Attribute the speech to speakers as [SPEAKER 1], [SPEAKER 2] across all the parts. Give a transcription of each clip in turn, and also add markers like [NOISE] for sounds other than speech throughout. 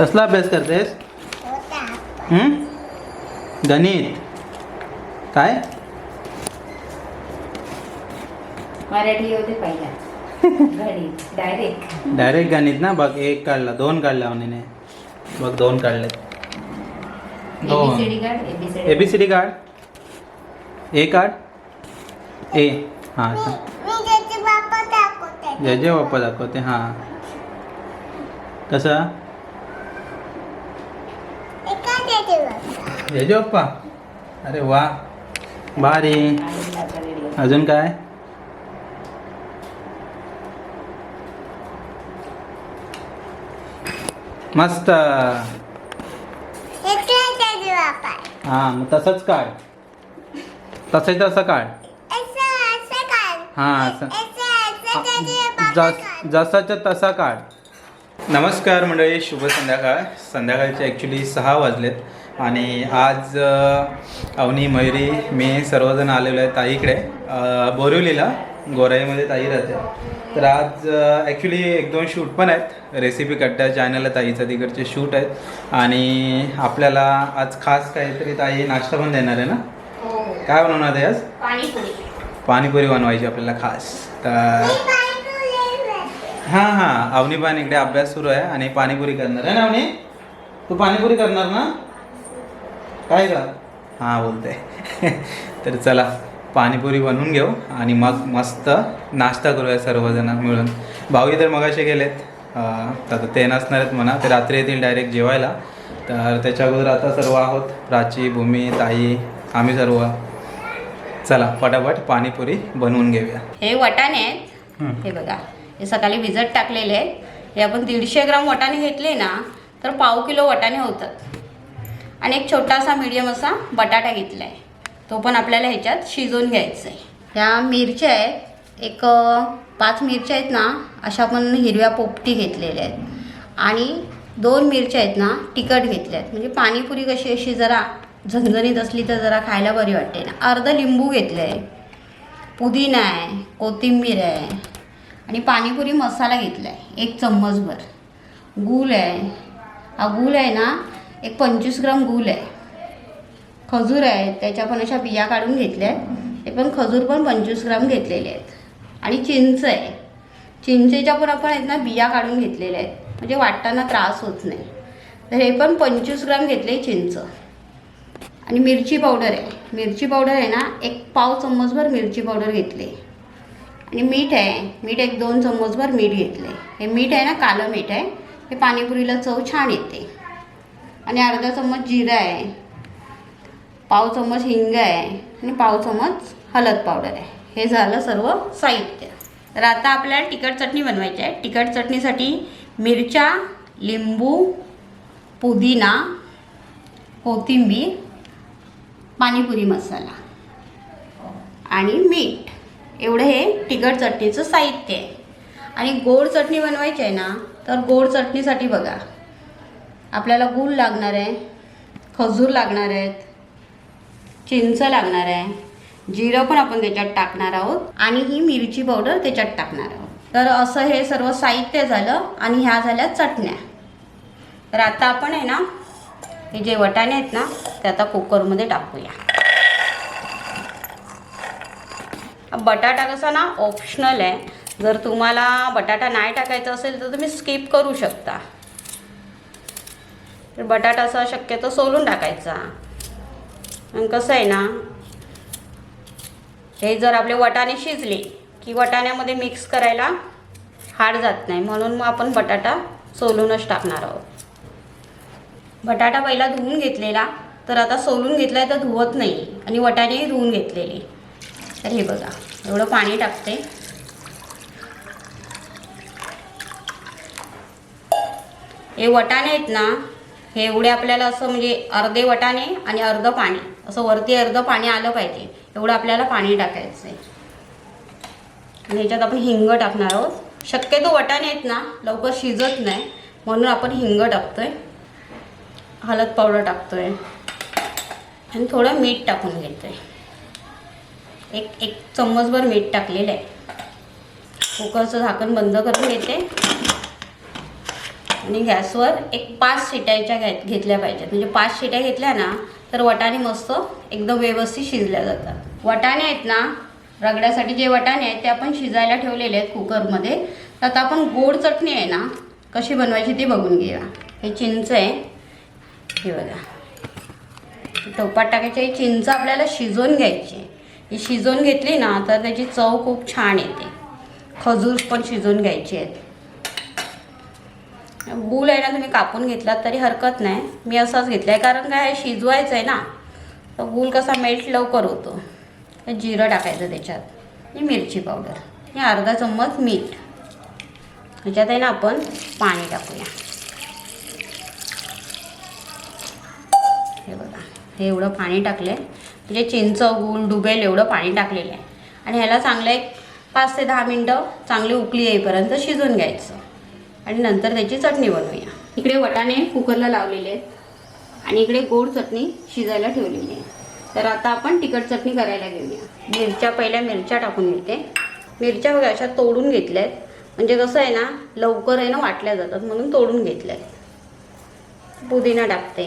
[SPEAKER 1] कसला अभ्यास करतेस? हं? गणित. काय?
[SPEAKER 2] मराठी होते डायरेक्ट
[SPEAKER 1] डायरेक्ट गणित ना? बघ एक काढला दोन काढल्या अवनीने बघ दोन काढले. दोन.
[SPEAKER 2] एबीसीडी काढ एबीसीडी
[SPEAKER 1] एबीसीडी काढ. ए काढ. ए हां जय जय बाप्पा दाखवते हां. कसा? जय बाप्पा अरे वा भारी अजून काय? मस्त। हां मग तसंच काढ. तसं तसं काढ. हां असं. जस जसाच्या तसा काढ. नमस्कार मंडळी शुभ संध्याकाळ. संध्याकाळचे ॲक्च्युली सहा वाजलेत. आणि आज अवनी मयुरी मी सर्वजण आलेलो आहे ताईकडे. बोरिवलीला गोराईमध्ये ताई राहते. तर आज ॲक्च्युली एक दोन शूट पण आहेत. रेसिपी कट्ट्या चॅनलला ताईचा तिकडचे शूट आहेत. आणि आपल्याला आज खास काहीतरी ताई नाश्ता पण देणार आहे ना? काय बनवणार आहे आज?
[SPEAKER 2] पाणीपुरी.
[SPEAKER 1] पाणीपुरी बनवायची आपल्याला खास. तर हां हां. अवनी पण इकडे अभ्यास सुरू आहे आणि पाणीपुरी करणार. आहे ना अवनी? तू पाणीपुरी करणार ना? काय का हां बोलते [LAUGHS] तर चला पाणीपुरी बनवून घेऊ आणि मग मस्त नाश्ता करूया सर्वजण मिळून. भाऊही तर मगाशी गेलेत. अं, तर आता ते नसणार आहेत म्हणा ते रात्री येतील डायरेक्ट जेवायला. तर त्याच्या अगोदर आता सर्व आहोत प्राची भूमी ताई आम्ही सर्व. चला पटापट पाणीपुरी बनवून घेऊया.
[SPEAKER 2] हे वाटाणे आहेत.
[SPEAKER 1] हं.
[SPEAKER 2] हे बघा हे सकाळी भिजत टाकलेले आहेत. हे आपण दीडशे ग्राम वाटाणे घेतले ना तर पाव किलो वाटाणे होतात. आणि एक छोटासा मीडियम असा बटाटा घेतला आहे तो पण आपल्याला ह्याच्यात शिजवून घ्यायचा आहे ह्या मिरच्या आहेत. एक पाच मिरच्या आहेत ना अशा पण हिरव्या पोपटी घेतलेल्या आहेत. आणि दोन मिरच्या आहेत ना तिखट घेतल्या आहेत. म्हणजे पाणीपुरी कशी अशी जरा झणझणीत असली तर जरा खायला बरी वाटते. ना अर्ध लिंबू घेतलं आहे पुदिना आहे कोथिंबीर आहे. आणि पाणीपुरी मसाला घेतला आहे एक चम्मचभर. गूळ आहे. हा गूळ आहे ना एक पंचवीस ग्राम गुल आहे. खजूर आहे त्याच्या पण अशा बिया काढून घेतल्या आहेत. ते पण खजूर पण पंचवीस ग्राम घेतलेले आहेत. आणि चिंच आहे. चिंचेच्या पण आपण आहेत ना बिया काढून घेतलेल्या आहेत. म्हणजे वाटताना त्रास होत नाही. तर हे पण पंचवीस ग्राम घेतले चिंच. आणि मिरची पावडर आहे. मिरची पावडर आहे ना एक पाव चम्मचभर मिरची पावडर घेतली. आणि मीठ आहे. मीठ एक दोन चम्मचभर मीठ घेतले. हे मीठ आहे ना कालं मीठ आहे. हे पाणीपुरीला चव छान येते. आणि अर्धा चम्मच जिरा आहे. पाव चम्मच हिंग आहे. आणि पाव चम्मच हळद पावडर आहे. हे झालं सर्व साहित्य. तर आता आपल्याला तिखट चटणी बनवायची आहे. तिखट चटणीसाठी मिरच्या लिंबू पुदिना कोथिंबीर पाणीपुरी मसाला आणि मीठ. एवढं हे तिखट चटणीचं साहित्य आहे. आणि गोड चटणी बनवायची आहे ना तर गोड चटणीसाठी बघा. आपल्याला गूळ लागणार आहे खजूर लागणार आहेत चिंच लागणार आहे जिरं पण आपण त्याच्यात टाकणार आहोत आणि ही मिरची पावडर त्याच्यात टाकणार आहोत. तर असं हे सर्व साहित्य झालं आणि ह्या झाल्या चटण्या. तर आता आपण आहे ना हे जे वटाणे आहेत ना ते आता कुकरमध्ये टाकूया. बटाटा कसा ना ऑप्शनल आहे. जर तुम्हाला बटाटा नाही टाकायचा असेल तर तुम्ही स्किप करू शकता. तर बटाटा असा शक्यतो सोलून टाकायचा. आणि कसं आहे ना हे जर आपले वटाणे शिजले की वटाण्यामध्ये मिक्स करायला हाड जात नाही म्हणून मग आपण बटाटा सोलूनच टाकणार आहोत. बटाटा पहिला धुवून घेतलेला तर आता सोलून घेतला तर धुवत नाही आणि वटाणे धुवून घेतलेले. तर हे बघा एवढं पाणी टाकते. हे वटाणे आहेत ना हे एवढे आपल्याला असं म्हणजे अर्धे वटाणे आणि अर्धं पाणी. असं वरती अर्धं पाणी आलं पाहिजे. एवढं आपल्याला पाणी टाकायचं आहे. आणि ह्याच्यात आपण हिंग टाकणार आहोत. शक्यतो वटाणे आहेत ना लवकर शिजत नाही. म्हणून आपण हिंग टाकतोय. हळद पावडर टाकतोय. आणि थोडं मीठ टाकून घेतोय. एक एक चम्मचभर मीठ टाकलेलं आहे. कुकरचं झाकण बंद करून घेते. आणि गॅसवर एक पाच शिट्याच्या घ्या घेतल्या पाहिजेत. म्हणजे पाच शिट्या घेतल्या ना तर वटाणे मस्त एकदम व्यवस्थित शिजल्या जातात. वटाणे आहेत ना रगड्यासाठी जे वटाणे आहेत ते आपण शिजायला ठेवलेले आहेत कुकरमध्ये. तर आता आपण गोड चटणी आहे ना कशी बनवायची ती बघून घेऊया. हे चिंच आहे. हे बघा. टोपात टाकायची ही चिंच आपल्याला शिजवून घ्यायची ही शिजवून घेतली ना तर त्याची चव खूप छान येते. खजूर पण शिजवून घ्यायची आहेत. गूळ आहे ना तुम्ही कापून घेतलात तरी हरकत नाही. मी असाच घेतला आहे कारण काय शिजवायचं आहे ना तर गूल कसा मेल्ट लवकर होतो. तर जिरं टाकायचं त्याच्यात. आणि मिरची पावडर आणि अर्धा चम्मच मीठ. ह्याच्यात आहे ना आपण पाणी टाकूया. हे बघा. हे एवढं पाणी टाकलं आहे म्हणजे चिंच गूल डुबेल एवढं पाणी टाकलेलं आहे. आणि ह्याला चांगलं एक पाच ते दहा मिनटं चांगली उकली येईपर्यंत शिजून घ्यायचं. आणि नंतर त्याची चटणी बनवूया. इकडे वटाणे कुकरला लावलेले आहेत. आणि इकडे गोड चटणी शिजायला ठेवलेली आहे. तर आता आपण तिखट चटणी करायला घेऊया. मिरच्या पहिल्या मिरच्या टाकून घेते. मिरच्या वगैरे अशा तोडून घेतल्या आहेत. म्हणजे कसं आहे ना लवकर आहे ना वाटल्या जातात म्हणून तोडून घेतल्या आहेत. पुदिना टाकते.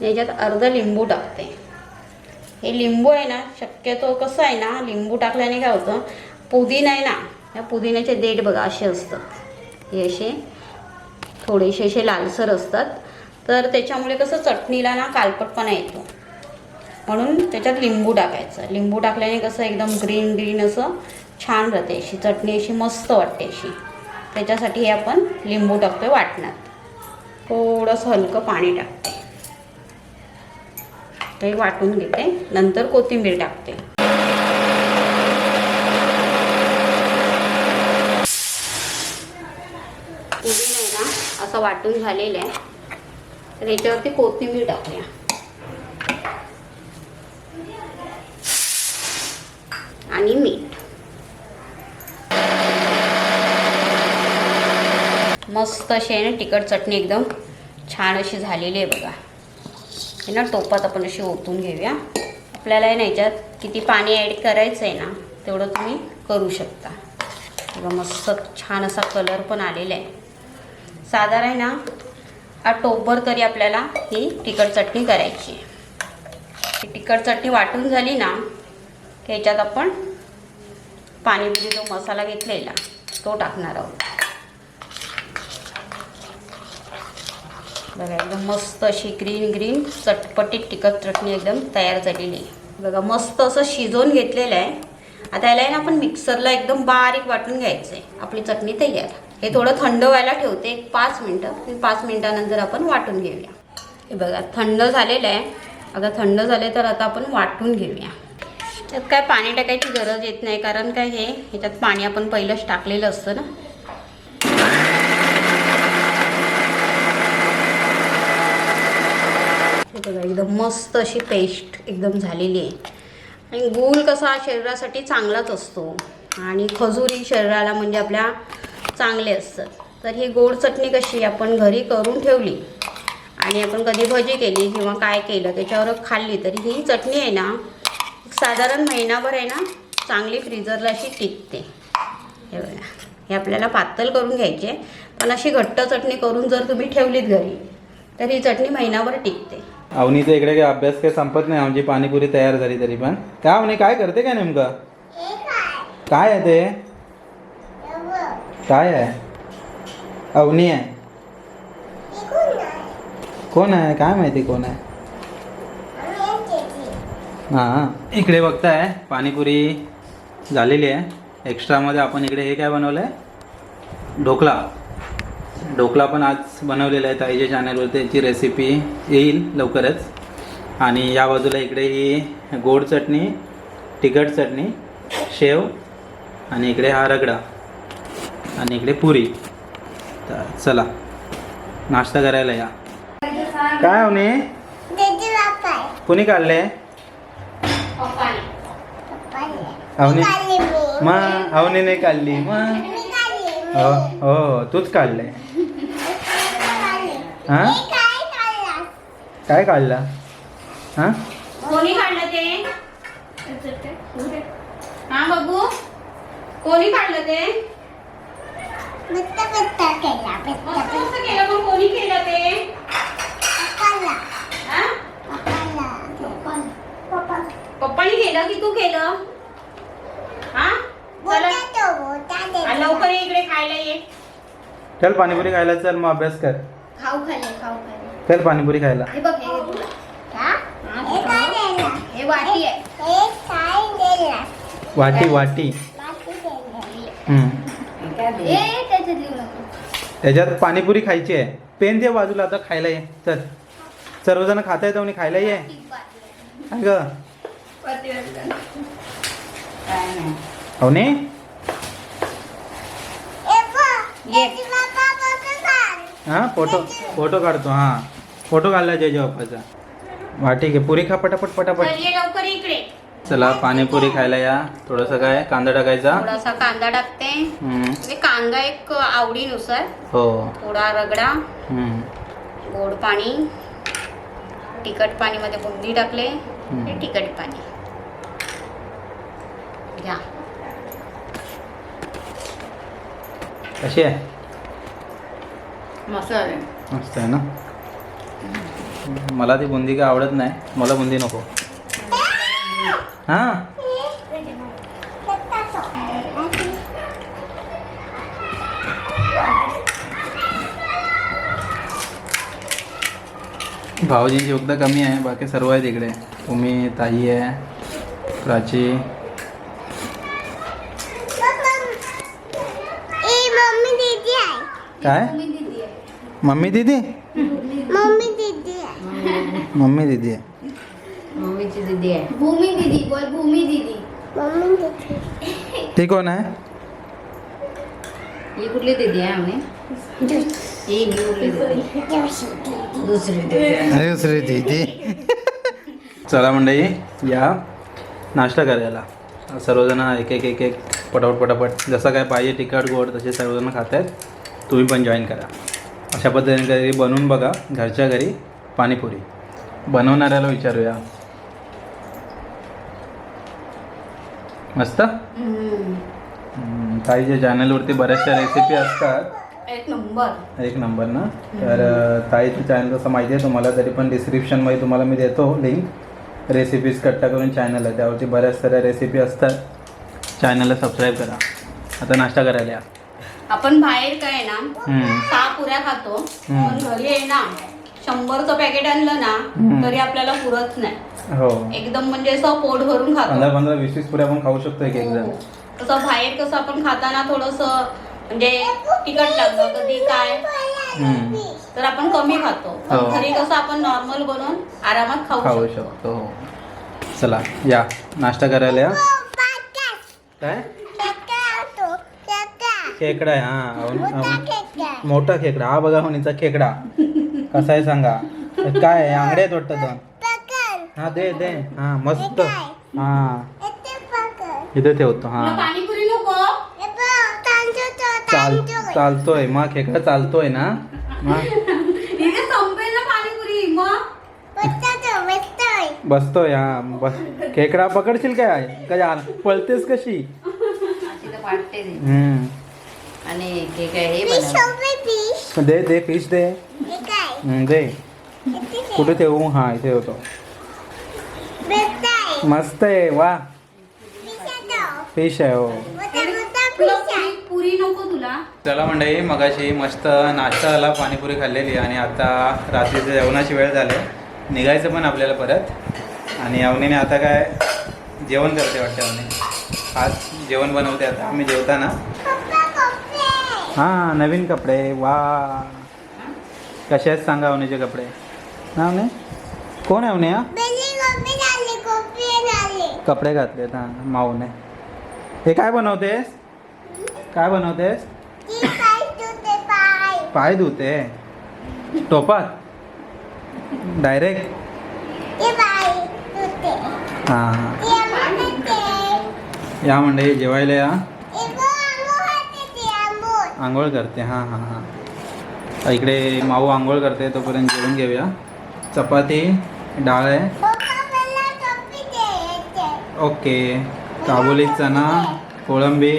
[SPEAKER 2] याच्यात अर्धा लिंबू टाकते. हे लिंबू आहे ना शक्यतो कसं आहे ना लिंबू टाकल्याने काय होतं पुदिना आहे ना या पुदिन्याचे देठ बघा असे असतात हे असे थोडेसे असे लालसर असतात. तर त्याच्यामुळे कसं चटणीला ना कालपटपणा येतो. म्हणून त्याच्यात लिंबू टाकायचं. लिंबू टाकल्याने कसं एकदम ग्रीन ग्रीन असं छान राहते अशी. चटणी अशी मस्त वाटते अशी. त्याच्यासाठी हे आपण लिंबू टाकतोय वाटण्यात. थोडंसं हलकं पाणी टाकते. ते वाटून घेते. नंतर कोथिंबीर टाकते पुदिना आहे ना असं वाटून झालेलं आहे. तर याच्यावरती कोथिंबीर टाकूया. आणि मीठ. मस्त अशी आहे ना तिखट चटणी एकदम छान अशी झालेली आहे बघा. हे ना टोपात आपण अशी ओतून घेऊया. आपल्याला आहे ना याच्यात किती पाणी ॲड करायचं आहे ना तेवढं तुम्ही करू शकता. बघा मस्त छान असा कलर पण आलेला आहे. साधारण आहे ना हा टोपभर तरी आपल्याला ही तिखट चटणी करायची ही तिखट चटणी वाटून झाली ना की याच्यात आपण पाणीपुरी जो मसाला घेतलेला तो टाकणार आहोत. बघा एकदम मस्त अशी ग्रीन ग्रीन चटपटीत तिखट चटणी एकदम तयार झालेली आहे. बघा मस्त असं शिजवून घेतलेलं आहे. आता याला आहे ना आपण मिक्सरला एकदम बारीक वाटून घ्यायचं आहे आपली चटणी तयार. हे थोडं थंड व्हायला ठेवते एक पाच मिनटं. पाच मिनटानंतर आपण वाटून घेऊया. हे बघा थंड झालेलं आहे. आता थंड झाले तर आता आपण वाटून घेऊया. त्यात काय पाणी टाकायची गरज येत नाही कारण काय हे ह्याच्यात पाणी आपण पहिलंच टाकलेलं असतं ना. हे बघा एकदम मस्त अशी पेस्ट एकदम झालेली आहे. आणि गूळ कसा शरीरासाठी चांगलाच असतो. आणि खजूर ही शरीराला म्हणजे आपल्या चांगले असतात. तर ही गोड चटणी कशी आपण घरी करून ठेवली आणि आपण कधी भजी केली किंवा काय केलं त्याच्यावर खाल्ली तरी ही चटणी आहे ना साधारण महिनाभर आहे ना चांगली फ्रीजरला अशी टिकते. हे बघा हे आपल्याला पातळ करून घ्यायची पण अशी घट्ट चटणी करून जर तुम्ही ठेवलीत घरी तर ही चटणी महिनाभर टिकते.
[SPEAKER 1] अवनीचा इकडे काही अभ्यास काही संपत नाही आमची पाणीपुरी तयार झाली तरी पण. काय अवनी काय करते काय नेमकं? काय आहे ते? काय आहे? अवनी आहे. कोण आहे? काय माहिती कोण आहे? हां. इकडे बघताय पाणीपुरी झालेली आहे. एक्स्ट्रामध्ये आपण इकडे हे काय बनवलं आहे ढोकळा ढोकळा पण आज बनवलेला आहे ताईच्या चॅनलवर त्याची रेसिपी येईल लवकरच. आणि या बाजूला इकडे ही गोड चटणी तिखट चटणी शेव आणि इकडे हा रगडा. आणि इकडे पुरी. तर चला नाश्ता करायला या. काय होणे कोणी काढले? अवनी मग अवनीने काढली. मग हो हो तूच काढले. हा? काय काढला? हा?
[SPEAKER 2] कोणी काढलं ते? हा बघू. कोणी काढलं ते?
[SPEAKER 3] केला बत्ता
[SPEAKER 2] मस्त मस्त केलं पण कोणी केलं ते
[SPEAKER 3] पप्पाला
[SPEAKER 2] हा?
[SPEAKER 3] पप्पाला पप्पाला पप्पाला
[SPEAKER 2] पप्पानी केलं की तू केलं? हा? चला. आ, लवकर ये इकडे खायला ये.
[SPEAKER 1] चल पाणीपुरी खायला चल मग अभ्यास कर.
[SPEAKER 3] खाऊ खाले खाऊ खाले.
[SPEAKER 1] चल पाणीपुरी खायला.
[SPEAKER 3] हे बघ हे तुला हा? हे काय देला
[SPEAKER 2] हे वाटी आहे.
[SPEAKER 3] हे काय देला
[SPEAKER 1] वाटी वाटी. हम्म.
[SPEAKER 3] हे त्याच्यात
[SPEAKER 1] पाणीपुरी खायची आहे. पेन दे बाजूला आता खायला ये. चल. सर्वजण खाता येतं म्हणे खायला ये. ग. हा फोटो फोटो काढतो हा. फोटो काढला जय बाप्पाचा वाटी घे पुरी खा पटापट पटापट.
[SPEAKER 2] चल ये लवकर इकडे.
[SPEAKER 1] चला पाणीपुरी खायला या. थोडंसं काय कांदा टाकायचा?
[SPEAKER 2] थोडासा कांदा टाकते.
[SPEAKER 1] हम्म.
[SPEAKER 2] म्हणजे कांदा एक आवडीनुसार.
[SPEAKER 1] हो.
[SPEAKER 2] थोडा रगडा
[SPEAKER 1] हम्म.
[SPEAKER 2] गोड पाणी तिखट पाणीमध्ये बुंदी टाकले हे तिखट पाणी. घ्या.
[SPEAKER 1] कशी आहे?
[SPEAKER 2] मसाले
[SPEAKER 1] मस्त आहे ना? मला ती बुंदी काय आवडत नाही. मला बुंदी नको. हा. भाऊजींची फक्त कमी आहे बाकी सर्व आहेत इकडे. तुम्ही ताई आहे प्राची.
[SPEAKER 3] ए मम्मी दीदी आहे.
[SPEAKER 1] काय? मम्मी दीदी
[SPEAKER 3] मम्मी दीदी? आहे.
[SPEAKER 1] मम्मी दीदी आहे.
[SPEAKER 2] आहे
[SPEAKER 3] भूमी दीदी बोल भूमी दीदी. मम्मी दीदी
[SPEAKER 1] ती कोण आहे?
[SPEAKER 2] ही कुठली दिदी आहे आम्ही? ही ही दिदी दुसरी दिदी
[SPEAKER 1] अरे दुसरी दीदी. चला मंडळी या. नाश्ता करायला. सर्वजण एक एक एक एक पटापट पटापट. जसं काय पाहिजे तिखट गोड तसे सर्वजण खात आहेत. तुम्ही पण जॉईन करा. अशा पद्धतीने घरी बनवून बघा घरच्या घरी पाणीपुरी. बनवणाऱ्याला विचारूया. मस्त? ताईच्या चॅनलवरती बऱ्याचशा रेसिपी असतात.
[SPEAKER 2] एक नंबर.
[SPEAKER 1] एक नंबर ना? तर ताईचं चॅनल तसं माहिती आहे तुम्हाला तरी पण डिस्क्रिप्शनमध्ये तुम्हाला मी देतो लिंक रेसिपीज कट्टा करून चॅनल आहे त्यावरती बऱ्याच साऱ्या रेसिपी असतात. चॅनलला सबस्क्राईब करा. आता नाश्ता करायला या.
[SPEAKER 2] आपण बाहेर काय ना सहा पुऱ्या खातो. पण घरी आहे ना शंभरचं पॅकेट आणलं ना. तरी आपल्याला पुरत नाही.
[SPEAKER 1] हो.
[SPEAKER 2] एकदम म्हणजे असं पोट भरून
[SPEAKER 1] पंधरा
[SPEAKER 2] खातो.
[SPEAKER 1] पंधरा वीस वीस पुऱ्या पण खाऊ शकतो एक एक जण
[SPEAKER 2] हो. तसं बाहेर कसं आपण खाताना थोडस म्हणजे तिखट लागतं कधी काय.
[SPEAKER 1] हम्म,
[SPEAKER 2] तर आपण कमी खातो. पण
[SPEAKER 1] हो.
[SPEAKER 2] घरी कसं आपण नॉर्मल बनवून आरामात खाऊ
[SPEAKER 1] खाऊ
[SPEAKER 2] शकतो.
[SPEAKER 1] शकतो. हो. चला या. नाश्ता करायला या. काय? खेकडा आहे हा. अवनी- अवनी- मोठा खेकडा. हा बघा होणीचा खेकडा. कसा आहे सांगा. काय आहे? आंगडे आहेत वाटतं दोन हा दे दे. हा मस्त. हा इथे ठेवतो हा.
[SPEAKER 2] तुला पाणीपुरी नको.
[SPEAKER 1] चाल चालतोय. मग खेकडा चालतोय ना? बसतोय. हा. बस खेकडा पकडशील काय? काय पळतेस कशी. हम्म.
[SPEAKER 2] आणि
[SPEAKER 1] दे दे फिश दे. हम्म, दे. कुठे ठेवू? हा इथे होतो मस्त आहे वा. फिश आहे हो.
[SPEAKER 2] पुरी नको तुला.
[SPEAKER 1] चला मंडळी मगाशी मस्त नाश्ता झाला पाणीपुरी खाल्लेली आणि आता रात्रीचं जेवणाची वेळ झाली. निघायचं पण आपल्याला परत. आणि अवनीने आता काय जेवण करते वाटतं अवनी. आज जेवण बनवते आता आम्ही जेवताना. हां नवीन कपडे वा. कसे आहेत सांगा अवनीचे कपडे. ना अवने? कोण आहे अवने हा? कपडे घातलेत हां माऊने. हे काय बनवतेस? काय बनवतेस? पाय धुते. टोपात? डायरेक्ट? हां हां. या म्हणजे जेवायला या. आंघोळ करते हां हां हां. इकडे माऊ आंघोळ करते तोपर्यंत जेवण घेऊया. चपाती डाळ आहे. ओके. काबुली चना कोळंबी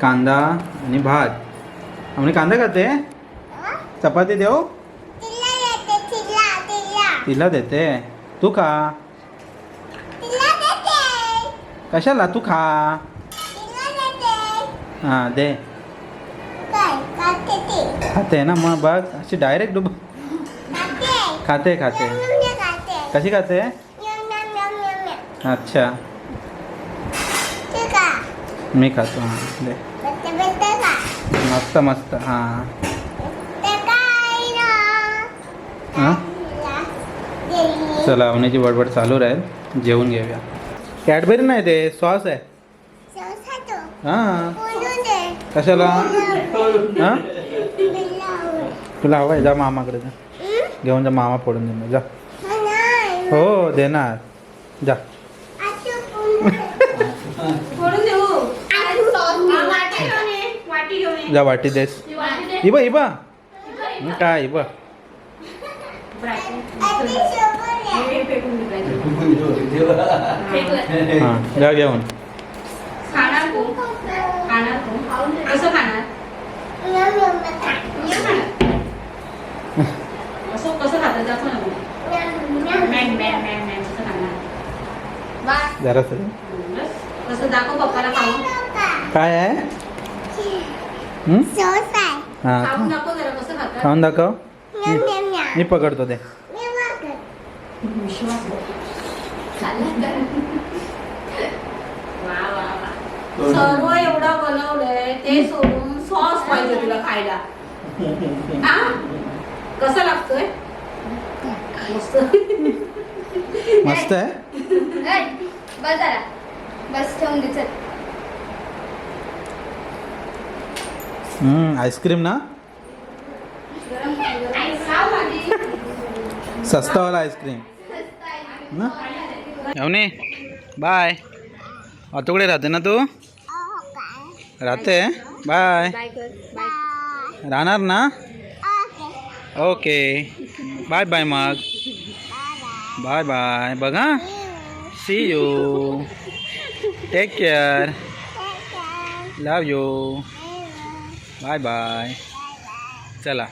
[SPEAKER 1] कांदा आणि भात. आम्ही कांदा खाते? चपाती देऊ? तिला देते तू खा. कशाला? तू खा. हां दे. खाते ना मग बघ. अशी डायरेक्ट डुब खाते. खाते. कशी खाते? अच्छा. मी खातो हां दे. मस्त मस्त हां. हां? चला अवनीची बडबड चालू राहील. जेवून घेऊया. कॅडबरी नाही ते सॉस आहे. हां. कशाला? हां? तुला हवं आहे जा मामाकडे जा. घेऊन जा मामा फोडून देणार जा. हो देणार. जा
[SPEAKER 2] फोडून देऊ हा, वाटी घेऊन ये वाटी घेऊन ये
[SPEAKER 1] जा वाटी देस. इबा इबा. काय इबा?
[SPEAKER 2] हे.
[SPEAKER 1] हां जा घेऊन. [LAUGHS] जरा
[SPEAKER 2] बस कसं खाऊन
[SPEAKER 1] काय आहे हं?
[SPEAKER 2] खाऊन दाखव जरा कसं खातात.
[SPEAKER 1] खाऊन दाखव. मी पकडतो ते.
[SPEAKER 2] सर्व एवढं बनवलंय ते सोडून सॉस पाहिजे तुला खायला. हा? कसं लागतोय? मस्त.
[SPEAKER 1] मस्त आहे?
[SPEAKER 3] बस जरा. बस ठेवून दे चल.
[SPEAKER 1] आईस्क्रीम ना? सस्तावाला आईस्क्रीम ना? अवनी बाय अतुकडे राहते ना तू? राहते. बाय
[SPEAKER 3] बाय
[SPEAKER 1] राहणार ना? ओके बाय बाय मग बाय बाय बघा. See you take care love you bye bye चला